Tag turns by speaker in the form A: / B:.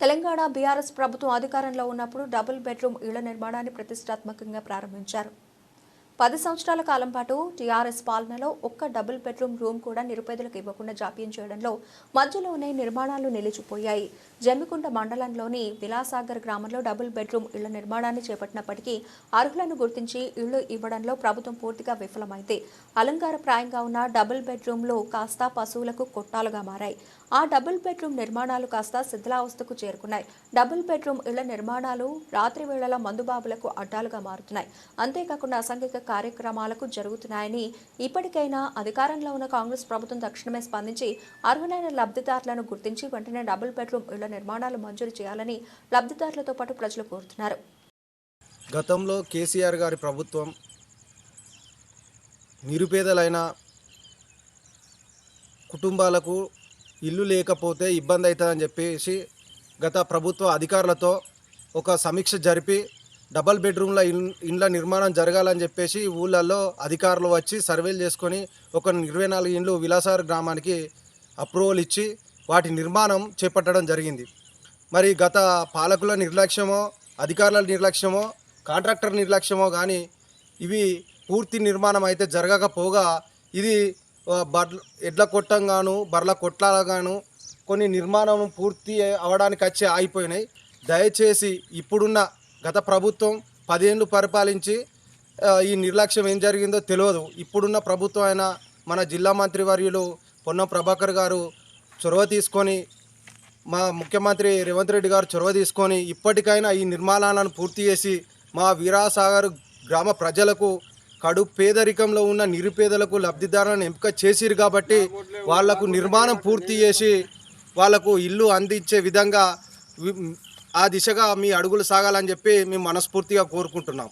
A: Telangana BRS ప్రభుత్వం అధికారంలో ఉన్నప్పుడు డబుల్ బెడ్రూమ్ ఇళ్ళ నిర్మాణాన్ని ప్రతిష్టాత్మకంగా ప్రారంభించారు. పది సంవత్సరాల కాలం పాటు టీఆర్ఎస్ పాలనలో ఒక్క డబుల్ బెడ్రూమ్ రూమ్ కూడా నిరుపేదలకు ఇవ్వకుండా జాప్యం చేయడంలో మధ్యలోనే నిర్మాణాలు నిలిచిపోయాయి. జమ్మికుంట మండలంలోని విలాసాగర్ గ్రామంలో డబుల్ బెడ్రూమ్ ఇళ్ళ నిర్మాణాన్ని చేపట్టినప్పటికీ అర్హులను గుర్తించి ఇళ్ళు ఇవ్వడంలో ప్రభుత్వం పూర్తిగా విఫలమైంది. అలంకారప్రాయంగా ఉన్న డబుల్ బెడ్రూమ్లు కాస్త పశువులకు కొట్టాలుగా మారాయి. ఆ డబుల్ బెడ్రూమ్ నిర్మాణాలు కాస్త శిథిలావస్థకు చేరుకున్నాయి. డబుల్ బెడ్రూమ్ ఇళ్ళ నిర్మాణాలు రాత్రి వేళల మందుబాబులకు అడ్డాలుగా మారుతున్నాయి. అంతేకాకుండా అసాంఘిక కార్యక్రమాలకు జరుగుతున్నాయని ఇప్పటికైనా అధికారంలో ఉన్న కాంగ్రెస్ ప్రభుత్వం తక్షణమే స్పందించి అర్హులైన లబ్ధిదారులను గుర్తించి వెంటనే డబుల్ బెడ్రూమ్ ఇళ్ళ నిర్మాణాలు మంజూరు చేయాలని లబ్ధిదారులతో పాటు ప్రజలు కోరుతున్నారు.
B: గతంలో కేసీఆర్ గారి ప్రభుత్వం నిరుపేదలైన కుటుంబాలకు ఇల్లు లేకపోతే ఇబ్బంది అవుతుందని చెప్పేసి గత ప్రభుత్వ అధికారులతో ఒక సమీక్ష జరిపి డబల్ బెడ్రూమ్ల ఇన్ ఇండ్ల నిర్మాణం జరగాలని చెప్పేసి ఊళ్ళల్లో అధికారులు వచ్చి సర్వేలు చేసుకొని ఒక ఇరవై నాలుగు ఇండ్లు విలాసార్ గ్రామానికి అప్రూవల్ ఇచ్చి వాటి నిర్మాణం చేపట్టడం జరిగింది. మరి గత పాలకుల నిర్లక్ష్యమో అధికారుల నిర్లక్ష్యమో కాంట్రాక్టర్ నిర్లక్ష్యమో కానీ ఇవి పూర్తి నిర్మాణం అయితే జరగకపోగా ఇది ఆ, బర్ల ఎడ్ల కొట్టంగాను బర్ల కొట్లగాను కొన్ని నిర్మాణం పూర్తి అవడానికి వచ్చి ఆగిపోయినాయి దయచేసి ఇప్పుడున్న గత ప్రభుత్వం పదేళ్ళు పరిపాలించి ఈ నిర్లక్ష్యం ఏం జరిగిందో తెలియదు. ఇప్పుడున్న ప్రభుత్వం అయిన మన జిల్లా మంత్రి వర్యులు పొన్నం ప్రభాకర్ గారు చొరవ తీసుకొని మా ముఖ్యమంత్రి రేవంత్ రెడ్డి గారు చొరవ తీసుకొని ఇప్పటికైనా ఈ నిర్మాణాలను పూర్తి చేసి మా వీరాసాగర్ గ్రామ ప్రజలకు కడు పేదరికంలో ఉన్న నిరుపేదలకు లబ్ధిదారులను ఎంపిక చేసిరు కాబట్టి వాళ్ళకు నిర్మాణం పూర్తి చేసి వాళ్ళకు ఇల్లు అందించే విధంగా ఆ దిశగా మీ అడుగులు సాగాలని చెప్పి మేము మనస్ఫూర్తిగా కోరుకుంటున్నాం.